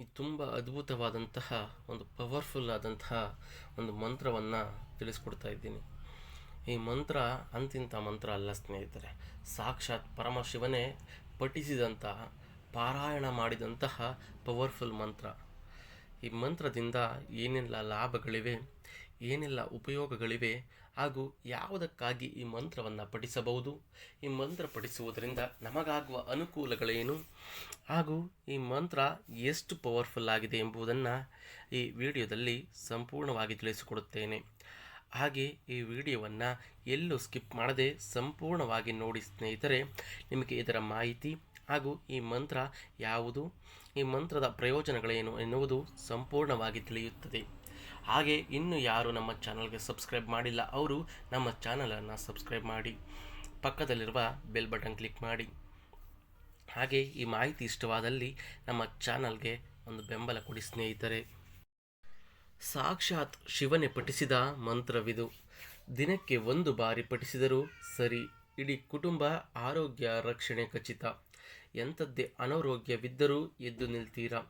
ಈ ತುಂಬ ಅದ್ಭುತವಾದಂತಹ ಒಂದು ಪವರ್ಫುಲ್ ಆದಂತಹ ಒಂದು ಮಂತ್ರವನ್ನು ತಿಳಿಸ್ಕೊಡ್ತಾ ಇದ್ದೀನಿ. ಈ ಮಂತ್ರ ಅಂತಿಂಥ ಮಂತ್ರ ಅಲ್ಲ ಸ್ನೇಹಿತರೆ. ಸಾಕ್ಷಾತ್ ಪರಮಶಿವನೇ ಪಠಿಸಿದಂತಹ ಪಾರಾಯಣ ಮಾಡಿದಂತಹ ಪವರ್ಫುಲ್ ಮಂತ್ರ. ಈ ಮಂತ್ರದಿಂದ ಏನೆಲ್ಲ ಲಾಭಗಳಿವೆ? ಏನೆಲ್ಲ ಉಪಯೋಗಗಳಿವೆ ಹಾಗೂ ಯಾವುದಕ್ಕಾಗಿ ಈ ಮಂತ್ರವನ್ನು ಪಠಿಸಬಹುದು? ಈ ಮಂತ್ರ ಪಠಿಸುವುದರಿಂದ ನಮಗಾಗುವ ಅನುಕೂಲಗಳೇನು? ಹಾಗೂ ಈ ಮಂತ್ರ ಎಷ್ಟು ಪವರ್ಫುಲ್ ಆಗಿದೆ ಎಂಬುದನ್ನು ಈ ವಿಡಿಯೋದಲ್ಲಿ ಸಂಪೂರ್ಣವಾಗಿ ತಿಳಿಸಿಕೊಡುತ್ತೇನೆ. ಹಾಗೆ ಈ ವಿಡಿಯೋವನ್ನು ಎಲ್ಲೂ ಸ್ಕಿಪ್ ಮಾಡದೆ ಸಂಪೂರ್ಣವಾಗಿ ನೋಡಿ ಸ್ನೇಹಿತರೆ, ನಿಮಗೆ ಇದರ ಮಾಹಿತಿ ಹಾಗೂ ಈ ಮಂತ್ರ ಯಾವುದು? ಈ ಮಂತ್ರದ ಪ್ರಯೋಜನಗಳೇನು ಎನ್ನುವುದು ಸಂಪೂರ್ಣವಾಗಿ ತಿಳಿಯುತ್ತದೆ. ಹಾಗೆ ಇನ್ನು ಯಾರು ನಮ್ಮ ಚಾನಲ್ಗೆ ಸಬ್ಸ್ಕ್ರೈಬ್ ಮಾಡಿಲ್ಲ, ಅವರು ನಮ್ಮ ಚಾನಲನ್ನು ಸಬ್ಸ್ಕ್ರೈಬ್ ಮಾಡಿ, ಪಕ್ಕದಲ್ಲಿರುವ ಬೆಲ್ ಬಟನ್ ಕ್ಲಿಕ್ ಮಾಡಿ. ಹಾಗೆ ಈ ಮಾಹಿತಿ ಇಷ್ಟವಾದಲ್ಲಿ ನಮ್ಮ ಚಾನಲ್ಗೆ ಒಂದು ಬೆಂಬಲ ಕೊಡಿ ಸ್ನೇಹಿತರೆ. ಸಾಕ್ಷಾತ್ ಶಿವನೇ ಪಠಿಸಿದ ಮಂತ್ರವಿದು. ದಿನಕ್ಕೆ ಒಂದು ಬಾರಿ ಪಠಿಸಿದರೂ ಸರಿ, ಇಡೀ ಕುಟುಂಬ ಆರೋಗ್ಯ ರಕ್ಷಣೆ ಖಚಿತ. ಎಂಥದ್ದೇ ಅನಾರೋಗ್ಯವಿದ್ದರೂ ಎದ್ದು ನಿಲ್ತೀರಾ?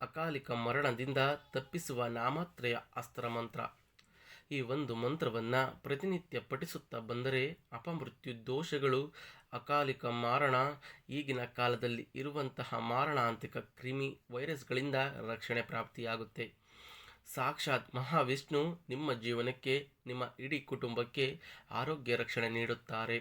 ಅಕಾಲಿಕ ಮರಣದಿಂದ ತಪ್ಪಿಸುವ ನಾಮಾತ್ರೆಯ ಅಸ್ತ್ರ ಮಂತ್ರ ಈ ಒಂದು ಮಂತ್ರವನ್ನು ಪ್ರತಿನಿತ್ಯ ಪಠಿಸುತ್ತಾ ಬಂದರೆ ಅಪಮೃತ್ಯು ದೋಷಗಳು, ಅಕಾಲಿಕ ಮಾರಣ, ಈಗಿನ ಕಾಲದಲ್ಲಿ ಇರುವಂತಹ ಮಾರಣಾಂತಿಕ ಕ್ರಿಮಿ ವೈರಸ್ಗಳಿಂದ ರಕ್ಷಣೆ ಪ್ರಾಪ್ತಿಯಾಗುತ್ತೆ. ಸಾಕ್ಷಾತ್ ಮಹಾವಿಷ್ಣು ನಿಮ್ಮ ಜೀವನಕ್ಕೆ, ನಿಮ್ಮ ಇಡೀ ಕುಟುಂಬಕ್ಕೆ ಆರೋಗ್ಯ ರಕ್ಷಣೆ ನೀಡುತ್ತಾರೆ.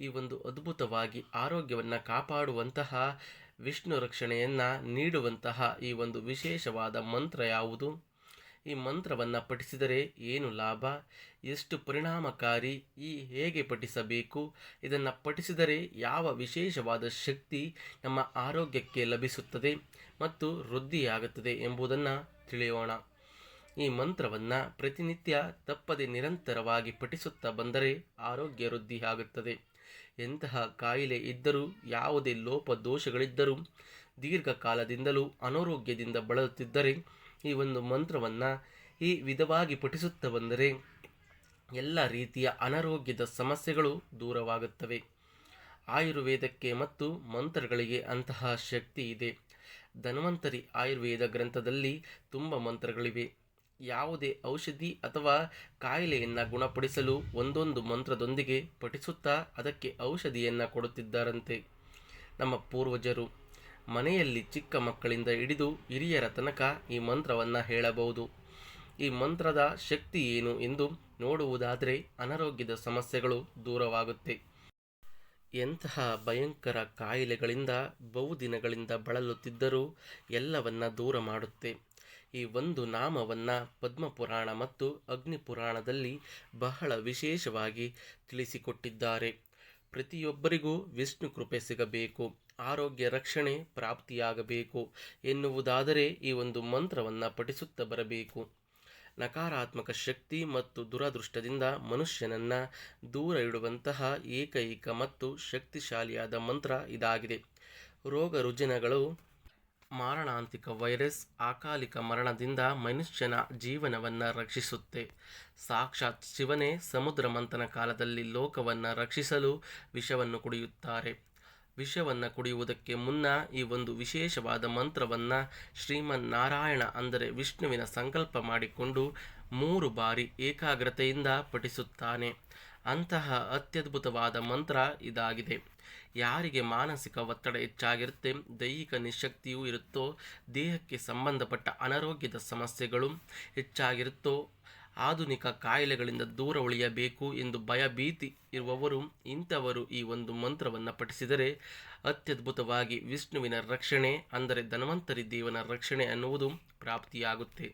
ಈ ಒಂದು ಅದ್ಭುತವಾಗಿ ಆರೋಗ್ಯವನ್ನು ಕಾಪಾಡುವಂತಹ ವಿಷ್ಣು ರಕ್ಷಣೆಯನ್ನು ನೀಡುವಂತಹ ಈ ಒಂದು ವಿಶೇಷವಾದ ಮಂತ್ರ ಯಾವುದು? ಈ ಮಂತ್ರವನ್ನು ಪಠಿಸಿದರೆ ಏನು ಲಾಭ? ಎಷ್ಟು ಪರಿಣಾಮಕಾರಿ? ಈ ಹೇಗೆ ಪಠಿಸಬೇಕು? ಇದನ್ನು ಪಠಿಸಿದರೆ ಯಾವ ವಿಶೇಷವಾದ ಶಕ್ತಿ ನಮ್ಮ ಆರೋಗ್ಯಕ್ಕೆ ಲಭಿಸುತ್ತದೆ ಮತ್ತು ವೃದ್ಧಿಯಾಗುತ್ತದೆ ಎಂಬುದನ್ನು ತಿಳಿಯೋಣ. ಈ ಮಂತ್ರವನ್ನು ಪ್ರತಿನಿತ್ಯ ತಪ್ಪದೆ ನಿರಂತರವಾಗಿ ಪಠಿಸುತ್ತಾ ಬಂದರೆ ಆರೋಗ್ಯ ವೃದ್ಧಿಯಾಗುತ್ತದೆ. ಎಂತಹ ಕಾಯಿಲೆ ಇದ್ದರೂ ಯಾವುದೇ ಲೋಪ ದೋಷಗಳಿದ್ದರೂ ದೀರ್ಘಕಾಲದಿಂದಲೂ ಅನಾರೋಗ್ಯದಿಂದ ಬಳಲುತ್ತಿದ್ದರೆ ಈ ಒಂದು ಮಂತ್ರವನ್ನು ಈ ವಿಧವಾಗಿ ಪಠಿಸುತ್ತಾ ಬಂದರೆ ಎಲ್ಲ ರೀತಿಯ ಅನಾರೋಗ್ಯದ ಸಮಸ್ಯೆಗಳು ದೂರವಾಗುತ್ತವೆ. ಆಯುರ್ವೇದಕ್ಕೆ ಮತ್ತು ಮಂತ್ರಗಳಿಗೆ ಅಂತಹ ಶಕ್ತಿ ಇದೆ. ಧನ್ವಂತರಿ ಆಯುರ್ವೇದ ಗ್ರಂಥದಲ್ಲಿ ತುಂಬ ಮಂತ್ರಗಳಿವೆ. ಯಾವುದೇ ಔಷಧಿ ಅಥವಾ ಕಾಯಿಲೆಯನ್ನು ಗುಣಪಡಿಸಲು ಒಂದೊಂದು ಮಂತ್ರದೊಂದಿಗೆ ಪಠಿಸುತ್ತಾ ಅದಕ್ಕೆ ಔಷಧಿಯನ್ನು ಕೊಡುತ್ತಿದ್ದಾರಂತೆ. ನಮ್ಮ ಪೂರ್ವಜರು ಮನೆಯಲ್ಲಿ ಚಿಕ್ಕ ಮಕ್ಕಳಿಂದ ಹಿಡಿದು ಹಿರಿಯರ ತನಕ ಈ ಮಂತ್ರವನ್ನು ಹೇಳಬಹುದು. ಈ ಮಂತ್ರದ ಶಕ್ತಿ ಏನು ಎಂದು ನೋಡುವುದಾದರೆ ಅನಾರೋಗ್ಯದ ಸಮಸ್ಯೆಗಳು ದೂರವಾಗುತ್ತೆ. ಎಂತಹ ಭಯಂಕರ ಕಾಯಿಲೆಗಳಿಂದ ಬಹುದಿನಗಳಿಂದ ಬಳಲುತ್ತಿದ್ದರೂ ಎಲ್ಲವನ್ನ ದೂರ ಮಾಡುತ್ತೆ. ಈ ಒಂದು ನಾಮವನ್ನು ಪದ್ಮಪುರಾಣ ಮತ್ತು ಅಗ್ನಿಪುರಾಣದಲ್ಲಿ ಬಹಳ ವಿಶೇಷವಾಗಿ ತಿಳಿಸಿಕೊಟ್ಟಿದ್ದಾರೆ. ಪ್ರತಿಯೊಬ್ಬರಿಗೂ ವಿಷ್ಣು ಕೃಪೆ ಸಿಗಬೇಕು, ಆರೋಗ್ಯ ರಕ್ಷಣೆ ಪ್ರಾಪ್ತಿಯಾಗಬೇಕು ಎನ್ನುವುದಾದರೆ ಈ ಒಂದು ಮಂತ್ರವನ್ನು ಪಠಿಸುತ್ತಾ ಬರಬೇಕು. ನಕಾರಾತ್ಮಕ ಶಕ್ತಿ ಮತ್ತು ದುರದೃಷ್ಟದಿಂದ ಮನುಷ್ಯನನ್ನು ದೂರ ಇಡುವಂತಹ ಏಕೈಕ ಮತ್ತು ಶಕ್ತಿಶಾಲಿಯಾದ ಮಂತ್ರ ಇದಾಗಿದೆ. ರೋಗ ರುಜಿನಗಳು ಮಾರಣಾಂತಿಕ ವೈರಸ್ ಅಕಾಲಿಕ ಮರಣದಿಂದ ಮನುಷ್ಯನ ಜೀವನವನ್ನು ರಕ್ಷಿಸುತ್ತೆ. ಸಾಕ್ಷಾತ್ ಶಿವನೇ ಸಮುದ್ರ ಮಂಥನ ಕಾಲದಲ್ಲಿ ಲೋಕವನ್ನು ರಕ್ಷಿಸಲು ವಿಷವನ್ನು ಕುಡಿಯುತ್ತಾರೆ. ವಿಷವನ್ನು ಕುಡಿಯುವುದಕ್ಕೆ ಮುನ್ನ ಈ ಒಂದು ವಿಶೇಷವಾದ ಮಂತ್ರವನ್ನು ಶ್ರೀಮನ್ನಾರಾಯಣ ಅಂದರೆ ವಿಷ್ಣುವಿನ ಸಂಕಲ್ಪ ಮಾಡಿಕೊಂಡು ಮೂರು ಬಾರಿ ಏಕಾಗ್ರತೆಯಿಂದ ಪಠಿಸುತ್ತಾನೆ. ಅಂತಹ ಅತ್ಯದ್ಭುತವಾದ ಮಂತ್ರ ಇದಾಗಿದೆ. ಯಾರಿಗೆ ಮಾನಸಿಕ ಒತ್ತಡ ಹೆಚ್ಚಾಗಿರುತ್ತೆ, ದೈಹಿಕ ನಿಶಕ್ತಿಯೂ ಇರುತ್ತೋ, ದೇಹಕ್ಕೆ ಸಂಬಂಧಪಟ್ಟ ಅನಾರೋಗ್ಯದ ಸಮಸ್ಯೆಗಳು ಹೆಚ್ಚಾಗಿರುತ್ತೋ, ಆಧುನಿಕ ಕಾಯಿಲೆಗಳಿಂದ ದೂರ ಉಳಿಯಬೇಕು ಎಂದು ಭಯಭೀತಿ ಇರುವವರು ಇಂಥವರು ಈ ಒಂದು ಮಂತ್ರವನ್ನು ಪಠಿಸಿದರೆ ಅತ್ಯದ್ಭುತವಾಗಿ ವಿಷ್ಣುವಿನ ರಕ್ಷಣೆ, ಅಂದರೆ ಧನ್ವಂತರಿ ದೇವನ ರಕ್ಷಣೆ ಅನ್ನುವುದು ಪ್ರಾಪ್ತಿಯಾಗುತ್ತೆ.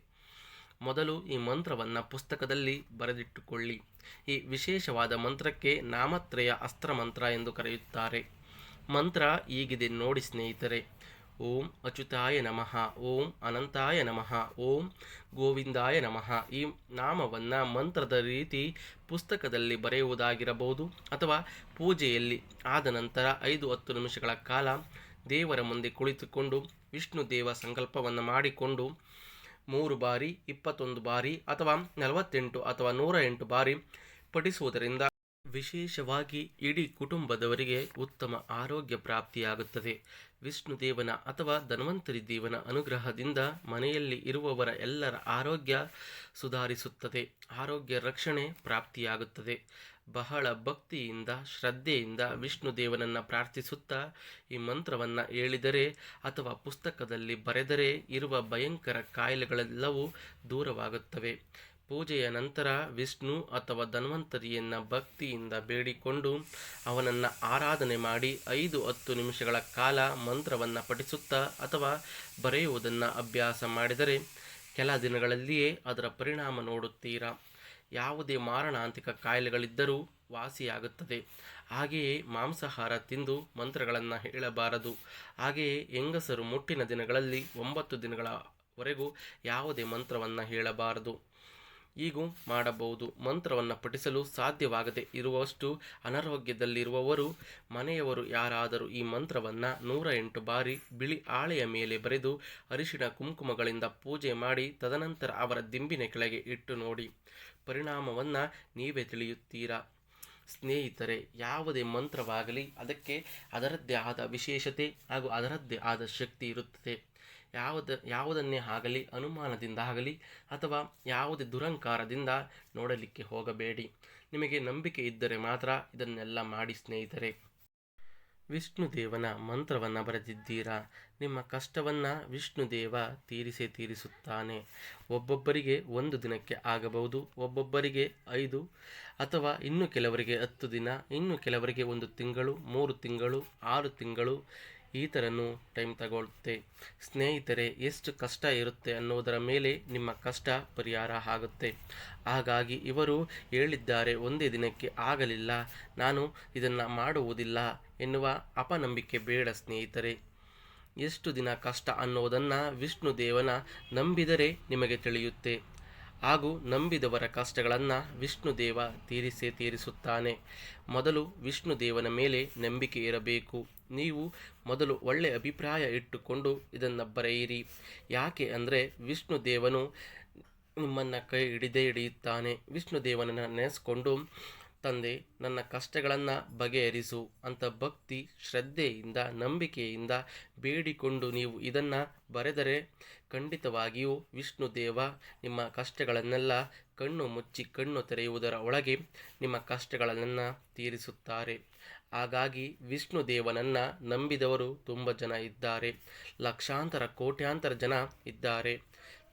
ಮೊದಲು ಈ ಮಂತ್ರವನ್ನು ಪುಸ್ತಕದಲ್ಲಿ ಬರೆದಿಟ್ಟುಕೊಳ್ಳಿ. ಈ ವಿಶೇಷವಾದ ಮಂತ್ರಕ್ಕೆ ನಾಮತ್ರಯ ಅಸ್ತ್ರ ಮಂತ್ರ ಎಂದು ಕರೆಯುತ್ತಾರೆ. ಮಂತ್ರ ಈಗಿದೆ ನೋಡಿ ಸ್ನೇಹಿತರೆ. ಓಂ ಅಚ್ಯುತಾಯ ನಮಃ, ಓಂ ಅನಂತಾಯ ನಮಃ, ಓಂ ಗೋವಿಂದಾಯ ನಮಃ. ಈ ನಾಮವನ್ನು ಮಂತ್ರದ ರೀತಿ ಪುಸ್ತಕದಲ್ಲಿ ಬರೆಯುವುದಾಗಿರಬಹುದು ಅಥವಾ ಪೂಜೆಯಲ್ಲಿ ಆದ ನಂತರ ಐದು ಹತ್ತು ನಿಮಿಷಗಳ ಕಾಲ ದೇವರ ಮುಂದೆ ಕುಳಿತುಕೊಂಡು ವಿಷ್ಣು ದೇವ ಸಂಕಲ್ಪವನ್ನು ಮಾಡಿಕೊಂಡು ಮೂರು ಬಾರಿ, ಇಪ್ಪತ್ತೊಂದು ಬಾರಿ ಅಥವಾ ನಲವತ್ತೆಂಟು ಅಥವಾ ನೂರ ಎಂಟು ಬಾರಿ ಪಠಿಸುವುದರಿಂದ ವಿಶೇಷವಾಗಿ ಇಡೀ ಕುಟುಂಬದವರಿಗೆ ಉತ್ತಮ ಆರೋಗ್ಯ ಪ್ರಾಪ್ತಿಯಾಗುತ್ತದೆ. ವಿಷ್ಣು ದೇವನ ಅಥವಾ ಧನ್ವಂತರಿ ದೇವನ ಅನುಗ್ರಹದಿಂದ ಮನೆಯಲ್ಲಿ ಇರುವವರ ಎಲ್ಲರ ಆರೋಗ್ಯ ಸುಧಾರಿಸುತ್ತದೆ. ಆರೋಗ್ಯ ರಕ್ಷಣೆ ಪ್ರಾಪ್ತಿಯಾಗುತ್ತದೆ. ಬಹಳ ಭಕ್ತಿಯಿಂದ, ಶ್ರದ್ಧೆಯಿಂದ ವಿಷ್ಣು ದೇವನನ್ನು ಪ್ರಾರ್ಥಿಸುತ್ತಾ ಈ ಮಂತ್ರವನ್ನು ಹೇಳಿದರೆ ಅಥವಾ ಪುಸ್ತಕದಲ್ಲಿ ಬರೆದರೆ ಇರುವ ಭಯಂಕರ ಕಾಯಿಲೆಗಳೆಲ್ಲವೂ ದೂರವಾಗುತ್ತವೆ. ಪೂಜೆಯ ನಂತರ ವಿಷ್ಣು ಅಥವಾ ಧನ್ವಂತರಿಯನ್ನು ಭಕ್ತಿಯಿಂದ ಬೇಡಿಕೊಂಡು ಅವನನ್ನು ಆರಾಧನೆ ಮಾಡಿ ಐದು ಹತ್ತು ನಿಮಿಷಗಳ ಕಾಲ ಮಂತ್ರವನ್ನು ಪಠಿಸುತ್ತಾ ಅಥವಾ ಬರೆಯುವುದನ್ನು ಅಭ್ಯಾಸ ಮಾಡಿದರೆ ಕೆಲ ದಿನಗಳಲ್ಲಿಯೇ ಅದರ ಪರಿಣಾಮ ನೋಡುತ್ತೀರಾ? ಯಾವುದೇ ಮಾರಣಾಂತಿಕ ಕಾಯಿಲೆಗಳಿದ್ದರೂ ವಾಸಿಯಾಗುತ್ತದೆ. ಹಾಗೆಯೇ ಮಾಂಸಾಹಾರ ತಿಂದು ಮಂತ್ರಗಳನ್ನು ಹೇಳಬಾರದು. ಹಾಗೆಯೇ ಹೆಂಗಸರು ಮುಟ್ಟಿನ ದಿನಗಳಲ್ಲಿ ಒಂಬತ್ತು ದಿನಗಳವರೆಗೂ ಯಾವುದೇ ಮಂತ್ರವನ್ನು ಹೇಳಬಾರದು. ಹೀಗೂ ಮಾಡಬಹುದು. ಮಂತ್ರವನ್ನು ಪಠಿಸಲು ಸಾಧ್ಯವಾಗದೆ ಇರುವಷ್ಟು ಅನಾರೋಗ್ಯದಲ್ಲಿರುವವರು, ಮನೆಯವರು ಯಾರಾದರೂ ಈ ಮಂತ್ರವನ್ನು ನೂರ ಎಂಟು ಬಾರಿ ಬಿಳಿ ಆಳೆಯ ಮೇಲೆ ಬರೆದು ಅರಿಶಿಣ ಕುಂಕುಮಗಳಿಂದ ಪೂಜೆ ಮಾಡಿ, ತದನಂತರ ಅವರ ದಿಂಬಿನ ಕೆಳಗೆ ಇಟ್ಟು ನೋಡಿ. ಪರಿಣಾಮವನ್ನು ನೀವೇ ತಿಳಿಯುತ್ತೀರಾ? ಸ್ನೇಹಿತರೆ, ಯಾವುದೇ ಮಂತ್ರವಾಗಲಿ, ಅದಕ್ಕೆ ಅದರದ್ದೇ ಆದ ವಿಶೇಷತೆ ಹಾಗೂ ಅದರದ್ದೇ ಆದ ಶಕ್ತಿ ಇರುತ್ತದೆ. ಯಾವುದ, ಯಾವುದನ್ನೇ ಆಗಲಿ, ಅನುಮಾನದಿಂದ ಆಗಲಿ, ಅಥವಾ ಯಾವುದೇ ದುರಂಕಾರದಿಂದ ನೋಡಲಿಕ್ಕೆ ಹೋಗಬೇಡಿ. ನಿಮಗೆ ನಂಬಿಕೆ ಇದ್ದರೆ ಮಾತ್ರ ಇದನ್ನೆಲ್ಲ ಮಾಡಿ ಸ್ನೇಹಿತರೆ. ವಿಷ್ಣು ದೇವನ ಮಂತ್ರವನ್ನು ಬರೆದಿದ್ದೀರಾ? ನಿಮ್ಮ ಕಷ್ಟವನ್ನು ವಿಷ್ಣು ದೇವ ತೀರಿಸೇ ತೀರಿಸುತ್ತಾನೆ. ಒಬ್ಬೊಬ್ಬರಿಗೆ ಒಂದು ದಿನಕ್ಕೆ ಆಗಬಹುದು, ಒಬ್ಬೊಬ್ಬರಿಗೆ ಐದು, ಅಥವಾ ಇನ್ನು ಕೆಲವರಿಗೆ ಹತ್ತು ದಿನ, ಇನ್ನು ಕೆಲವರಿಗೆ ಒಂದು ತಿಂಗಳು, ಮೂರು ತಿಂಗಳು, ಆರು ತಿಂಗಳು, ಈ ಥರನೂ ಟೈಮ್ ತಗೊಳ್ಳುತ್ತೆ. ಸ್ನೇಹಿತರೆ, ಎಷ್ಟು ಕಷ್ಟ ಇರುತ್ತೆ ಅನ್ನೋದರ ಮೇಲೆ ನಿಮ್ಮ ಕಷ್ಟ ಪರಿಹಾರ ಆಗುತ್ತೆ. ಹಾಗಾಗಿ ಇವರು ಹೇಳಿದ್ದಾರೆ, ಒಂದೇ ದಿನಕ್ಕೆ ಆಗಲಿಲ್ಲ, ನಾನು ಇದನ್ನು ಮಾಡುವುದಿಲ್ಲ ಎನ್ನುವ ಅಪನಂಬಿಕೆ ಬೇಡ ಸ್ನೇಹಿತರೆ. ಎಷ್ಟು ದಿನ ಕಷ್ಟ ಅನ್ನೋದನ್ನು ವಿಷ್ಣು ದೇವನ ನಂಬಿದರೆ ನಿಮಗೆ ತಿಳಿಯುತ್ತೆ. ಹಾಗೂ ನಂಬಿದವರ ಕಷ್ಟಗಳನ್ನು ವಿಷ್ಣು ದೇವ ತೀರಿಸೇ ತೀರಿಸುತ್ತಾನೆ. ಮೊದಲು ವಿಷ್ಣು ದೇವನ ಮೇಲೆ ನಂಬಿಕೆ ಇರಬೇಕು. ನೀವು ಮೊದಲು ಒಳ್ಳೆಯ ಅಭಿಪ್ರಾಯ ಇಟ್ಟುಕೊಂಡು ಇದನ್ನು ಬರೆಯಿರಿ. ಯಾಕೆ ಅಂದರೆ ವಿಷ್ಣು ದೇವನು ನಿಮ್ಮನ್ನು ಕೈ ಹಿಡಿದೇ ಹಿಡಿಯುತ್ತಾನೆ. ವಿಷ್ಣು ದೇವನನ್ನು ನೆನೆಸ್ಕೊಂಡು ತಂದೆ, ನನ್ನ ಕಷ್ಟಗಳನ್ನು ಬಗೆಹರಿಸು ಅಂತ ಭಕ್ತಿ, ಶ್ರದ್ಧೆಯಿಂದ, ನಂಬಿಕೆಯಿಂದ ಬೇಡಿಕೊಂಡು ನೀವು ಇದನ್ನು ಬರೆದರೆ ಖಂಡಿತವಾಗಿಯೂ ವಿಷ್ಣು ದೇವ ನಿಮ್ಮ ಕಷ್ಟಗಳನ್ನೆಲ್ಲ ಕಣ್ಣು ಮುಚ್ಚಿ ಕಣ್ಣು ತೆರೆಯುವುದರ ಒಳಗೆ ನಿಮ್ಮ ಕಷ್ಟಗಳನ್ನು ತೀರಿಸುತ್ತಾರೆ. ಹಾಗಾಗಿ ವಿಷ್ಣು ದೇವನನ್ನು ನಂಬಿದವರು ತುಂಬ ಜನ ಇದ್ದಾರೆ. ಲಕ್ಷಾಂತರ, ಕೋಟ್ಯಾಂತರ ಜನ ಇದ್ದಾರೆ.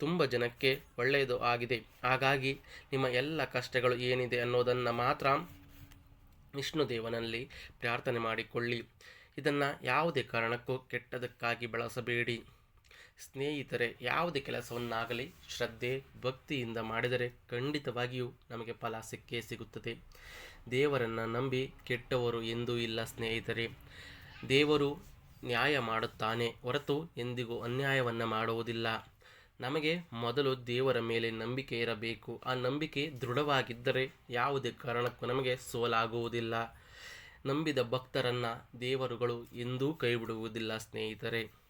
ತುಂಬ ಜನಕ್ಕೆ ಒಳ್ಳೆಯದು ಆಗಿದೆ. ಹಾಗಾಗಿ ನಿಮ್ಮ ಎಲ್ಲ ಕಷ್ಟಗಳು ಏನಿದೆ ಅನ್ನೋದನ್ನು ಮಾತ್ರ ವಿಷ್ಣು ದೇವನಲ್ಲಿ ಪ್ರಾರ್ಥನೆ ಮಾಡಿಕೊಳ್ಳಿ. ಇದನ್ನು ಯಾವುದೇ ಕಾರಣಕ್ಕೂ ಕೆಟ್ಟದಕ್ಕಾಗಿ ಬಳಸಬೇಡಿ. ಸ್ನೇಹಿತರೆ, ಯಾವುದೇ ಕೆಲಸವನ್ನಾಗಲಿ ಶ್ರದ್ಧೆ, ಭಕ್ತಿಯಿಂದ ಮಾಡಿದರೆ ಖಂಡಿತವಾಗಿಯೂ ನಮಗೆ ಫಲ ಸಿಕ್ಕೇ ಸಿಗುತ್ತದೆ. ದೇವರನ್ನು ನಂಬಿ ಕೆಟ್ಟವರು ಎಂದೂ ಇಲ್ಲ ಸ್ನೇಹಿತರೆ. ದೇವರು ನ್ಯಾಯ ಮಾಡುತ್ತಾನೆ ಹೊರತು ಎಂದಿಗೂ ಅನ್ಯಾಯವನ್ನು ಮಾಡುವುದಿಲ್ಲ. ನಮಗೆ ಮೊದಲು ದೇವರ ಮೇಲೆ ನಂಬಿಕೆ ಇರಬೇಕು. ಆ ನಂಬಿಕೆ ದೃಢವಾಗಿದ್ದರೆ ಯಾವುದೇ ಕಾರಣಕ್ಕೂ ನಮಗೆ ಸೋಲಾಗುವುದಿಲ್ಲ. ನಂಬಿದ ಭಕ್ತರನ್ನು ದೇವರುಗಳು ಎಂದೂ ಕೈಬಿಡುವುದಿಲ್ಲ ಸ್ನೇಹಿತರೆ.